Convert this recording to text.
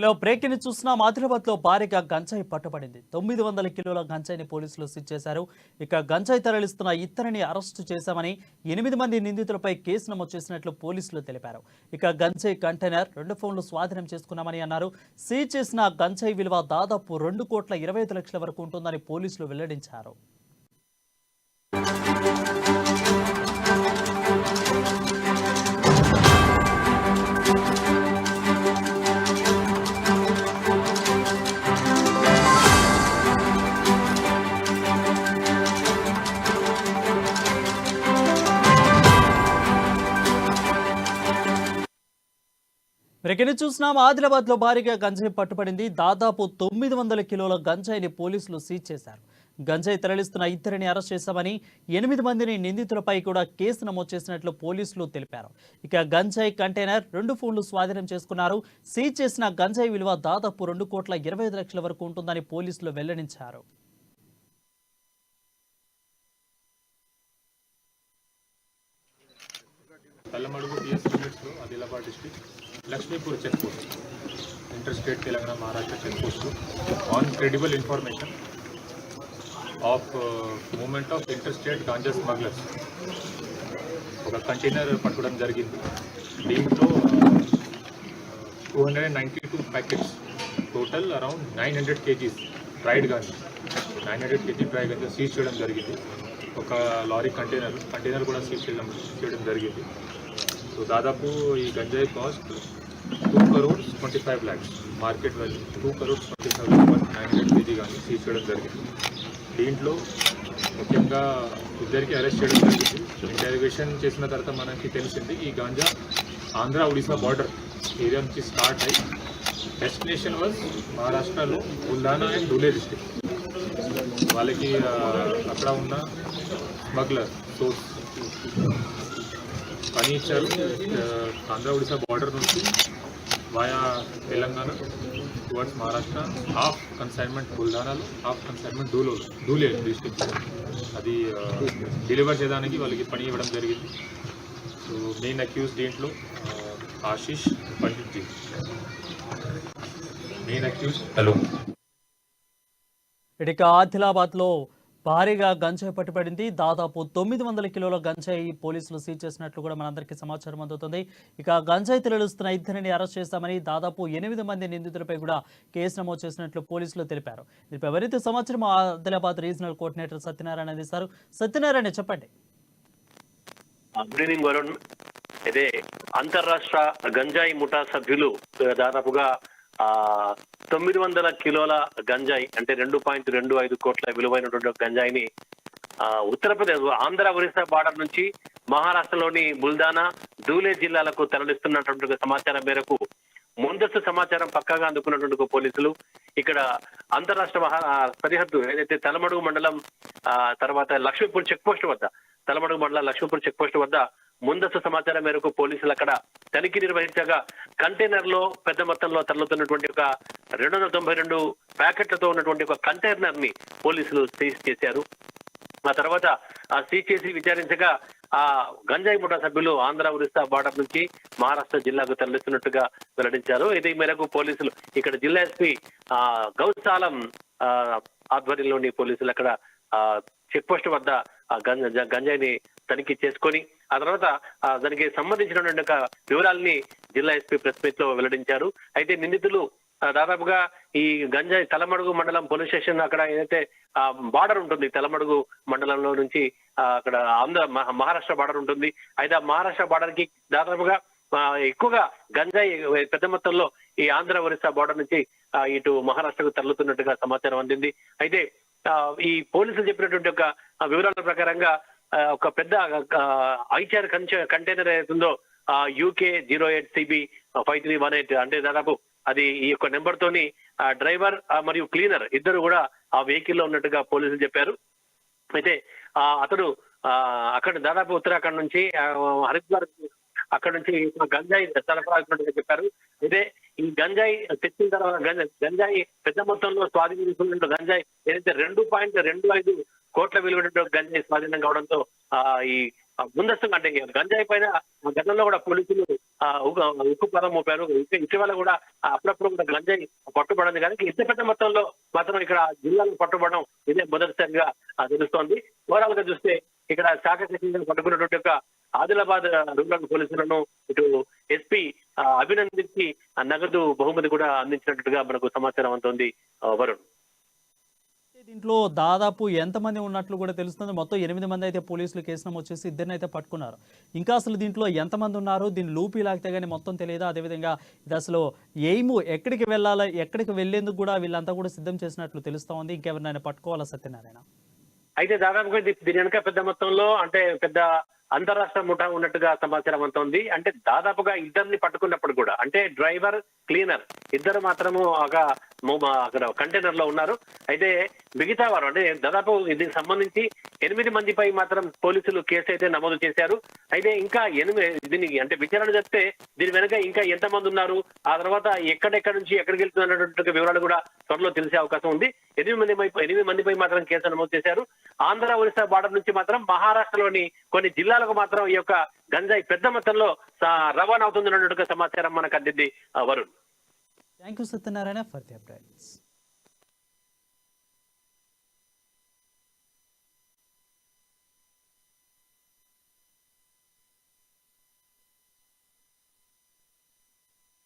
Hello breaking చూసిన ఆదిలాబాద్లో భారీగా గంజాయి పట్టుబడింది. తొమ్మిది వందల కిలోల గంజాయిని పోలీసులు సీజ్ చేశారు. ఇక గంజాయి తరలిస్తున్న ఇద్దరిని అరెస్టు చేశామని ఎనిమిది మంది నిందితులపై కేసు నమోదు చేసినట్లు పోలీసులు తెలిపారు. ఇక గంజాయి కంటైనర్ రెండు ఫోన్లు స్వాధీనం చేసుకున్నామని అన్నారు. సీజ్ చేసిన గంజాయి విలువ దాదాపు రెండు కోట్ల ఇరవై ఐదు లక్షల వరకు ఉంటుందని పోలీసులు వెల్లడించారు. బ్రేకింగ్ చూసినాం? ఆదిలాబాద్లో భారీగా గంజాయి పట్టుబడింది. దాదాపు తొమ్మిది వందల కిలోల గంజాయిని పోలీసులు సీజ్ చేశారు. గంజాయి తరలిస్తున్న ఇద్దరిని అరెస్ట్ చేశామని ఎనిమిది మందిని నిందితులపై కూడా కేసు నమోదు చేసినట్లు పోలీసులు తెలిపారు. ఇక గంజాయి కంటైనర్ రెండు ఫోన్లు స్వాధీనం చేసుకున్నారు. సీజ్ చేసిన గంజాయి విలువ దాదాపు రెండు కోట్ల ఇరవై లక్షల వరకు ఉంటుందని పోలీసులు వెల్లడించారు. Kallamadugu TS Adilabad district Laxmipur check post inter state Telangana Maharashtra check post. On credible information of movement of inter state ganja smugglers ఒక కంటైనర్ పట్టుకోవడం జరిగింది. దీంట్లో two hundred and ninety two packets total around nine hundred kgs dried ganja nine hundred kg dry ganja seize చేయడం జరిగింది. ఒక lorry container container కూడా seize చేయడం చేయడం జరిగింది. సో దాదాపు ఈ గంజాయి cost two crores twenty five lakhs market value two crores twenty five lakhs nine hundred kg కానీ సీజ్ చేయడం జరిగింది. దీంట్లో ముఖ్యంగా ఇద్దరికి అరెస్ట్ చేయడం జరిగింది. ఇంటర్వేషన్ చేసిన తర్వాత మనకి తెలిసింది ఈ గాంజా ఆంధ్ర ఒడిశా బార్డర్ ఏరియా నుంచి స్టార్ట్ అయ్యి డెస్టినేషన్ వాజ్ మహారాష్ట్రలో బుల్దానా అండ్ ధూలే డిస్టిక్ వాళ్ళకి అక్కడ ఉన్న స్మగ్లర్ సోర్స్ పని ఇచ్చారు. ఆంధ్ర ఒడిశా బార్డర్ నుంచి via Telangana towards Maharashtra half consignment బుల్దానాలో half consignment డూలో డూలే డిస్ట్రిక్ట్ అది డెలివర్ చేయడానికి వాళ్ళకి పని ఇవ్వడం జరిగింది. సో మెయిన్ అక్యూజ్ దీంట్లో Ashish Pandit ji. Main accused hello ఇక ఆదిలాబాద్లో భారీగా గంజాయి పట్టుబడింది. దాదాపు తొమ్మిది వందల కిలోల గంజాయి పోలీసులు సీజ్ చేసినట్లు కూడా మనందరికీ సమాచారం అందుతుంది. ఇక గంజాయి తరలిస్తున్న ఇద్దరిని అరెస్ట్ చేస్తామని దాదాపు ఎనిమిది మంది నిందితులపై కూడా కేసు నమోదు చేసినట్లు పోలీసులు తెలిపారు. దీనిపై సమాచారం ఆదిలాబాద్ రీజనల్ కోఆర్డినేటర్ సత్యనారాయణ అందిస్తారు. సత్యనారాయణ చెప్పండి. Good evening Varun. అంతర్రాష్ట్ర గంజాయి ముఠా సభ్యులు దాదాపుగా తొమ్మిది వందల కిలోల గంజాయి అంటే రెండు పాయింట్ రెండు ఐదు కోట్ల విలువైనటువంటి గంజాయిని ఆ, ఉత్తరప్రదేశ్ ఆంధ్ర ఒరిస్సా బార్డర్ నుంచి మహారాష్ట్రలోని బుల్దానా ధూలే జిల్లాలకు తరలిస్తున్నటువంటి సమాచారం మేరకు ముందస్తు సమాచారం పక్కాగా అందుకున్నటువంటి పోలీసులు ఇక్కడ అంతరాష్ట్ర మహా సరిహద్దు ఏదైతే తలమడుగు మండలం ఆ తర్వాత లక్ష్మీపూర్ చెక్ పోస్ట్ వద్ద తలమడుగు మండలం లక్ష్మీపూర్ చెక్ పోస్ట్ వద్ద ముందస్తు సమాచారం మేరకు పోలీసులు అక్కడ తనిఖీ నిర్వహించగా కంటైనర్లో పెద్ద మొత్తంలో తరలుతున్నటువంటి ఒక రెండు వందల తొంభై రెండు ప్యాకెట్లతో ఉన్నటువంటి ఒక కంటైనర్ని పోలీసులు సీజ్ చేశారు. ఆ తర్వాత ఆ సీజ్ చేసి విచారించగా ఆ గంజాయి ముఠా సభ్యులు ఆంధ్ర ఒరిస్సా బార్డర్ నుంచి మహారాష్ట్ర జిల్లాకు తరలిస్తున్నట్టుగా వెల్లడించారు. ఇది మేరకు పోలీసులు ఇక్కడ జిల్లా ఎస్పీ ఆ గౌసాలం ఆధ్వర్యంలోని పోలీసులు అక్కడ ఆ చెక్ పోస్ట్ వద్ద ఆ గంజాయిని తనిఖీ చేసుకొని ఆ తర్వాత దానికి సంబంధించినటువంటి ఒక వివరాలని జిల్లా ఎస్పీ ప్రెస్ మీట్లో వెల్లడించారు. అయితే నిందితులు దాదాపుగా ఈ గంజాయి తలమడుగు మండలం పోలీస్ స్టేషన్ అక్కడ ఏదైతే ఆ బార్డర్ ఉంటుంది తలమడుగు మండలంలో నుంచి అక్కడ ఆంధ్ర మహారాష్ట్ర బార్డర్ ఉంటుంది. అయితే ఆ మహారాష్ట్ర బార్డర్కి దాదాపుగా ఎక్కువగా గంజాయి పెద్ద మొత్తంలో ఈ ఆంధ్ర ఒరిస్సా బార్డర్ నుంచి ఇటు మహారాష్ట్రకు తరలుతున్నట్టుగా సమాచారం అందింది. అయితే ఈ పోలీసులు చెప్పినటువంటి ఒక వివరాల ప్రకారంగా ఒక పెద్ద ఐచార్ కంటైనర్ ఏదైతుందో U K zero eight C B five three one eight అంటే దాదాపు అది ఈ యొక్క నెంబర్ తోని డ్రైవర్ మరియు క్లీనర్ ఇద్దరు కూడా ఆ వెహికల్లో ఉన్నట్టుగా పోలీసులు చెప్పారు. అయితే ఆ, అతడు ఆ, అక్కడ దాదాపు ఉత్తరాఖండ్ నుంచి హరిద్వార్ అక్కడ నుంచి గంజాయి సరఫరా చెప్పారు. అయితే ఈ గంజాయి తెచ్చిన తర్వాత గంజాయి గంజాయి పెద్ద మొత్తంలో స్వాధీనం చేసుకున్నట్టు గంజాయి ఏదైతే రెండు పాయింట్ రెండు ఐదు కోట్ల విలువైనటువంటి గంజాయి స్వాధీనం కావడంతో ఆ ఈ ముందస్తుగా అంటే గంజాయి పైన గతంలో కూడా పోలీసులు ఆ, ఉక్కు పదం మోపారు. ఇటీవల కూడా అప్పుడప్పుడు కూడా గంజాయి పట్టుబడింది కానీ ఇంత పెద్ద మొత్తంలో మాత్రం ఇక్కడ జిల్లాలో పట్టుబడడం ఇదే మొదటిసారిగా తెలుస్తోంది. ఓవరాల్గా చూస్తే ఇక్కడ శాఖ సచివంగా పట్టుకున్నటువంటి యొక్క ఆదిలాబాద్ రూరల్ పోలీసులను ఇటు ఎస్పీ అభినందించి నగదు బహుమతి కూడా అందించినట్టుగా మనకు సమాచారం అందుతుంది వరుణ్. దీంట్లో దాదాపు ఎంతమంది ఉన్నట్లు కూడా తెలుస్తుంది. మొత్తం ఎనిమిది మంది అయితే పోలీసులు కేసు నమోదు చేసి ఇద్దరిని అయితే పట్టుకున్నారు. ఇంకా అసలు దీంట్లో ఎంతమంది ఉన్నారు? దీన్ని లూపి లాగితే కానీ మొత్తం తెలియదు? అదేవిధంగా ఇది అసలు ఎయిము ఎక్కడికి వెళ్ళాలి? ఎక్కడికి వెళ్ళేందుకు కూడా వీళ్ళంతా కూడా సిద్ధం చేసినట్లు తెలుస్తూ ఉంది. ఇంకెవరినైనా పట్టుకోవాలా సత్యనారాయణ? అయితే దాదాపుగా ఇది- దీని వెనుక పెద్ద మొత్తంలో అంటే పెద్ద అంతరాష్ట్ర ముఠా ఉన్నట్టుగా సమాచారం అంతోంది అంటే దాదాపుగా ఇద్దరిని పట్టుకున్నప్పుడు కూడా అంటే డ్రైవర్ క్లీనర్ ఇద్దరు మాత్రము ఒక అక్కడ కంటైనర్లో ఉన్నారు. అయితే మిగతా వారు అంటే దాదాపు దీనికి సంబంధించి ఎనిమిది మందిపై మాత్రం పోలీసులు కేసు అయితే నమోదు చేశారు. అయితే ఇంకా ఎనిమిది దీనికి అంటే విచారణ చెప్తే దీని వెనుక ఇంకా ఎంతమంది ఉన్నారు? ఆ తర్వాత ఎక్కడెక్కడ నుంచి ఎక్కడికి వెళ్తున్నటువంటి వివరాలు కూడా త్వరలో తెలిసే అవకాశం ఉంది. ఎనిమిది మంది ఎనిమిది మందిపై మాత్రం కేసు నమోదు చేశారు. ఆంధ్ర ఒరిస్సా బార్డర్ నుంచి మాత్రం మహారాష్ట్రలోని కొన్ని జిల్లాలకు మాత్రం ఈ యొక్క గంజాయి పెద్ద మొత్తంలో రవాణా అవుతుందన్నట్టుగా సమాచారం మనకు అందింది Varun. Thank you Satyanarayana for the updates